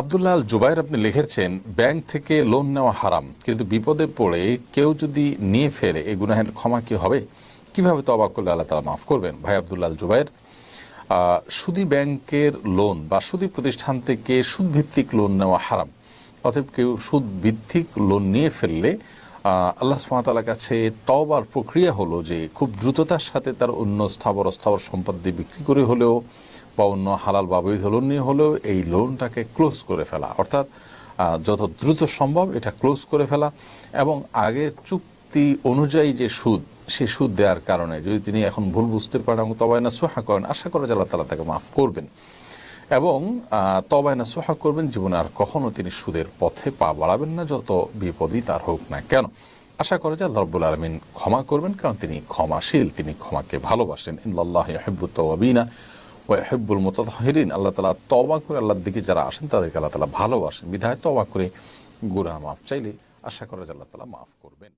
আবদুল্লাহ জুবাইর আপনি লিখেছেন, ব্যাংক থেকে লোন নেওয়া হারাম, কিন্তু বিপদে পড়ে কেউ যদি নিয়ে ফেলে এই গুনাহের ক্ষমা কি হবে? কীভাবে তবা করলে আল্লাহ তালা মাফ করবেন? ভাই আবদুল্লাহ জুবাইর সুদী ব্যাংকের লোন বা সুদী প্রতিষ্ঠান থেকে সুদভিত্তিক লোন নেওয়া হারাম, অতএব কেউ সুদ ভিত্তিক লোন নিয়ে ফেললে আল্লাহ সুমাতালার কাছে তবার প্রক্রিয়া হলো যে, খুব দ্রুততার সাথে তার অন্য স্থাবর অস্থাবর সম্পদ দিয়ে বিক্রি করে হলেও বা অন্য হালাল বা বৈধ লোন নিয়ে হলেও এই লোনটাকে ক্লোজ করে ফেলা। অর্থাৎ যত দ্রুত সম্ভব এটা ক্লোজ করে ফেলা এবং আগের চুক্তি অনুযায়ী যে সুদ, সে সুদ দেওয়ার কারণে যদি তিনি এখন ভুল বুঝতে পারেন এবং তবায়না সোহা করেন, আশা করা যায় আল্লাহ তালা তাকে মাফ করবেন। এবং তবায়না সোহা করবেন, জীবনে আর কখনো তিনি সুদের পথে পা বাড়াবেন না, যত বিপদই তার হোক না কেন। আশা করা যায় রব্বুল আলমিন ক্ষমা করবেন, কারণ তিনি ক্ষমাশীল, তিনি ক্ষমাকে ভালোবাসেন। ইল্লাহ হেব্বুত তওয়াবিনা ও হেব্বুল মোতাহিরিন আল্লাহ তালা তবা করে আল্লাহর দিকে যারা আসেন, তাদেরকে আল্লাহ তালা ভালোবাসেন। বিধায় তবা করে গুরা মাফ চাইলে আশা করা যায় আল্লাহ তালা মাফ করবেন।